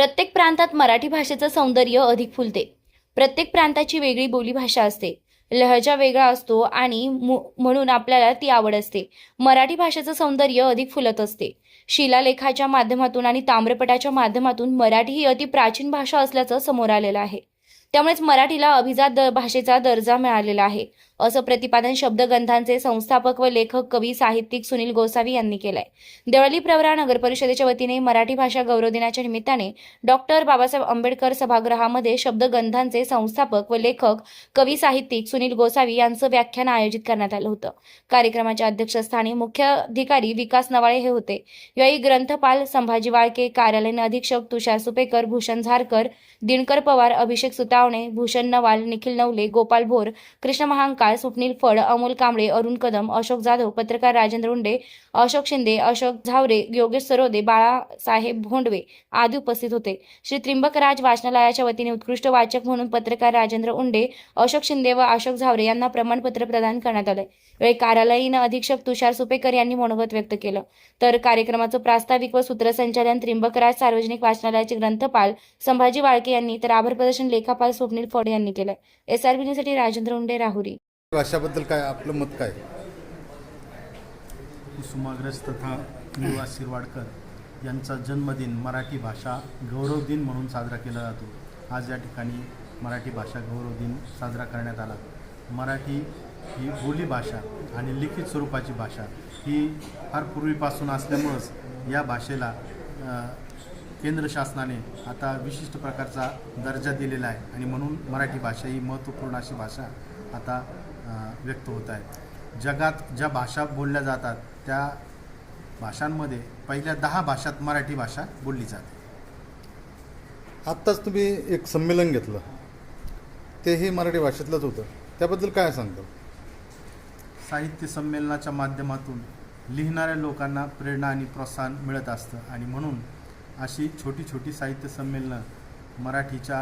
प्रत्येक प्रांतात मराठी भाषेचं सौंदर्य अधिक फुलते. प्रत्येक प्रांताची वेगळी बोलीभाषा असते. लहजा वेगळा असतो आणि मु- म्हणून आपल्याला ती आवड असते. मराठी भाषेचं सौंदर्य अधिक फुलत असते. शिलालेखाच्या माध्यमातून आणि ताम्रपटाच्या माध्यमातून मराठी ही अति प्राचीन भाषा असल्याचं समोर आलेलं आहे. त्यामुळेच मराठीला अभिजात द- भाषेचा दर्जा मिळालेला आहे. असं प्रतिपादन शब्दगंधांचे संस्थापक व लेखक कवी साहित्यिक सुनील गोसावी यांनी केलंय. देवळी प्रवरा नगर परिषदेच्या वतीने मराठी भाषा गौरव दिनाच्या निमित्ताने डॉक्टर बाबासाहेब आंबेडकर सभागृहामध्ये शब्दगंधांचे संस्थापक व लेखक कवी साहित्यिक सुनील गोसावी यांचं व्याख्यान आयोजित करण्यात आलं होतं. कार्यक्रमाच्या अध्यक्षस्थानी मुख्याधिकारी विकास नवाळे हे होते. यावेळी ग्रंथपाल संभाजी वाळके कार्यालयीन अधीक्षक तुषार सुपेकर भूषण झारकर दिनकर पवार अभिषेक रावणे भूषण नवाल निखिल नवले गोपाल भोर कृष्ण महांकाळ स्वप्नील फड अमोल कांबळे अरुण कदम अशोक जाधव पत्रकार राजेंद्र उंडे अशोक शिंदे अशोक झावरे योगेश सरोदे बाळासाहेब भोंडवे आदी उपस्थित होते. श्री त्रिंबकराज वाचनालयाच्या वतीने उत्कृष्ट वाचक म्हणून पत्रकार राजेंद्र उंडे अशोक शिंदे व अशोक झावरे यांना प्रमाणपत्र प्रदान करण्यात आले. वेळी कार्यालयीन अधीक्षक तुषार सुपेकर यांनी मनोगत व्यक्त केलं. तर कार्यक्रमाचं प्रास्ताविक व सूत्रसंचालन त्रिंबकराज सार्वजनिक वाचनालयाचे ग्रंथपाल संभाजी वाळके यांनी तर आभार प्रदर्शन लेखापाल स्वप्नील फड यांनी केलं एसआरबी न्यूजसाठी राजेंद्र उंडे राहुरी. भाषाबद्दल काय आपलं मत काय? कुसुमाग्रज तथा निवास शिरवाडकर यांचा जन्मदिन मराठी भाषा गौरव दिन म्हणून साजरा केला जातो. आज या ठिकाणी मराठी भाषा गौरव दिन साजरा करण्यात आला. मराठी ही बोली भाषा आणि लिखित स्वरूपाची भाषा ही फार पूर्वीपासून असल्यामुळंच या भाषेला केंद्र शासनाने आता विशिष्ट प्रकारचा दर्जा दिलेला आहे आणि म्हणून मराठी भाषा ही महत्त्वपूर्ण अशी भाषा आता व्यक्त होत आहे. जगात ज्या भाषा बोलल्या जातात त्या भाषांमध्ये पहिल्या दहा भाषात मराठी भाषा बोलली जाते. आत्ताच तुम्ही एक संमेलन घेतलं. तेही मराठी भाषेतलंच होतं. त्याबद्दल काय सांगतो? साहित्य संमेलनाच्या माध्यमातून लिहिणाऱ्या लोकांना प्रेरणा आणि प्रोत्साहन मिळत असतं आणि म्हणून अशी छोटी छोटी साहित्य संमेलनं मराठीच्या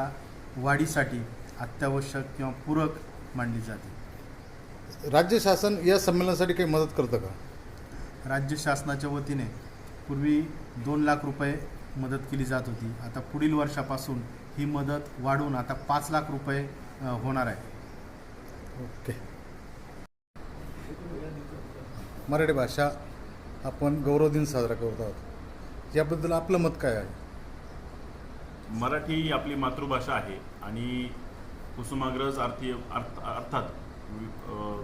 वाढीसाठी अत्यावश्यक किंवा पूरक मानली जाते. राज्य शासन या संमेलनासाठी काही मदत करतं का? राज्य शासनाच्या वतीने पूर्वी दोन लाख रुपये मदत केली जात होती. आता पुढील वर्षापासून ही मदत वाढून आता पाच लाख रुपये होणार आहे. ओके. मराठी भाषा आपण गौरव दिन साजरा करत आहोत. याबद्दल आपलं मत काय आहे? मराठी ही आपली मातृभाषा आहे आणि कुसुमाग्रज अर्थी अर्थ अर्थात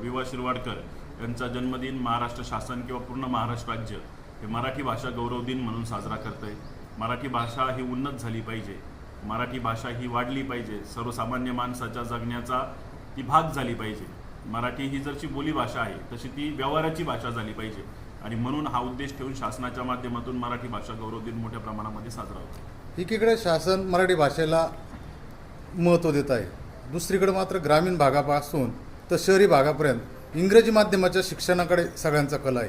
वि- वा शिरवाडकर यांचा जन्मदिन महाराष्ट्र शासन किंवा पूर्ण महाराष्ट्र राज्य हे मराठी भाषा गौरव दिन म्हणून साजरा करतंय. आहे मराठी भाषा ही उन्नत झाली पाहिजे. मराठी भाषा ही वाढली पाहिजे. सर्वसामान्य माणसाच्या जगण्याचा ती भाग झाली पाहिजे. मराठी ही जरची बोलीभाषा आहे तशी ती व्यवहाराची भाषा झाली पाहिजे. आणि म्हणून हा उद्देश ठेवून शासनाच्या माध्यमातून मराठी भाषा गौरव दिन मोठ्या प्रमाणामध्ये साजरा होतो. एकीकडे शासन मराठी भाषेला महत्त्व देत आहे दुसरीकडे मात्र ग्रामीण भागापासून तर शहरी भागापर्यंत इंग्रजी माध्यमाच्या शिक्षणाकडे सगळ्यांचा कल आहे.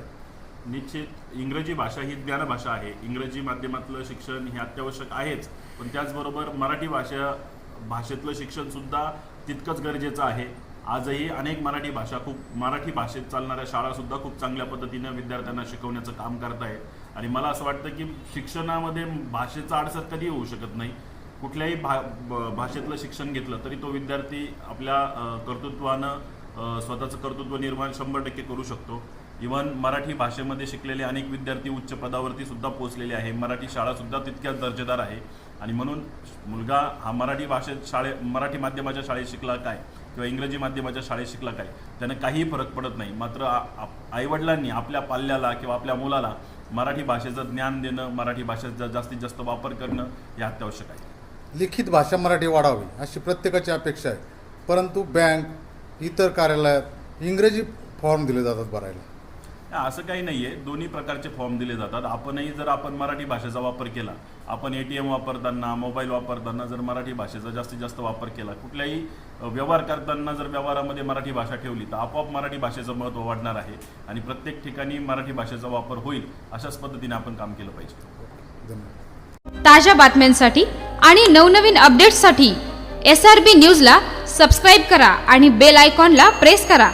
निश्चित इंग्रजी भाषा ही ज्ञानभाषा आहे. इंग्रजी माध्यमातलं शिक्षण हे अत्यावश्यक आहेच पण त्याचबरोबर मराठी भाषा भाषेतलं शिक्षण सुद्धा तितकंच गरजेचं आहे. आजही अनेक मराठी भाषा खूप मराठी भाषेत चालणाऱ्या शाळासुद्धा खूप चांगल्या पद्धतीनं विद्यार्थ्यांना शिकवण्याचं काम करत आहेत आणि मला असं वाटतं की शिक्षणामध्ये भाषेचा आडसर कधी होऊ शकत नाही. कुठल्याही भा ब- भाषेतलं शिक्षण घेतलं तरी तो विद्यार्थी आपल्या कर्तृत्वानं स्वतःचं कर्तृत्व निर्माण शंभर टक्के करू शकतो. इव्हन मराठी भाषेमध्ये शिकलेले अनेक विद्यार्थी उच्च पदावरती सुद्धा पोहोचलेले आहे. मराठी शाळासुद्धा तितक्याच दर्जेदार आहे. आणि म्हणून मुलगा हा मराठी भाषेत शाळे मराठी माध्यमाच्या शाळेत शिकला काय? किंवा इंग्रजी माध्यमाच्या शाळेत शिकला काय त्यांना काहीही फरक पडत नाही. मात्र आप- आईवडिलांनी आपल्या पाल्याला किंवा आपल्या मुलाला मराठी भाषेचं ज्ञान देणं मराठी भाषेचा जास्तीत जास्त वापर करणं हे अत्यावश्यक आहे. लिखित भाषा मराठी वाढावी अशी प्रत्येकाची अपेक्षा आहे. परंतु बँक इतर कार्यालयात इंग्रजी फॉर्म दिले जातात भरायला. असं काही नाही आहे दोन्ही प्रकारचे फॉर्म दिले जातात. आपणही जर आपण मराठी भाषेचा वापर केला आपण ए टी एम वापरताना मोबाईल वापरताना जर मराठी भाषेचा जास्तीत जास्त वापर केला कुठल्याही व्यवहार करताना जर व्यवहारामध्ये मराठी भाषा ठेवली तर आपोआप मराठी भाषेचं महत्त्व वाढणार आहे आणि प्रत्येक ठिकाणी मराठी भाषेचा वापर होईल अशाच पद्धतीने आपण काम केलं पाहिजे. ताज्या बातम्यांसाठी आणि नवनवीन अपडेट्ससाठी एस आर बी न्यूजला सबस्क्राईब करा आणि बेल आयकॉनला प्रेस करा.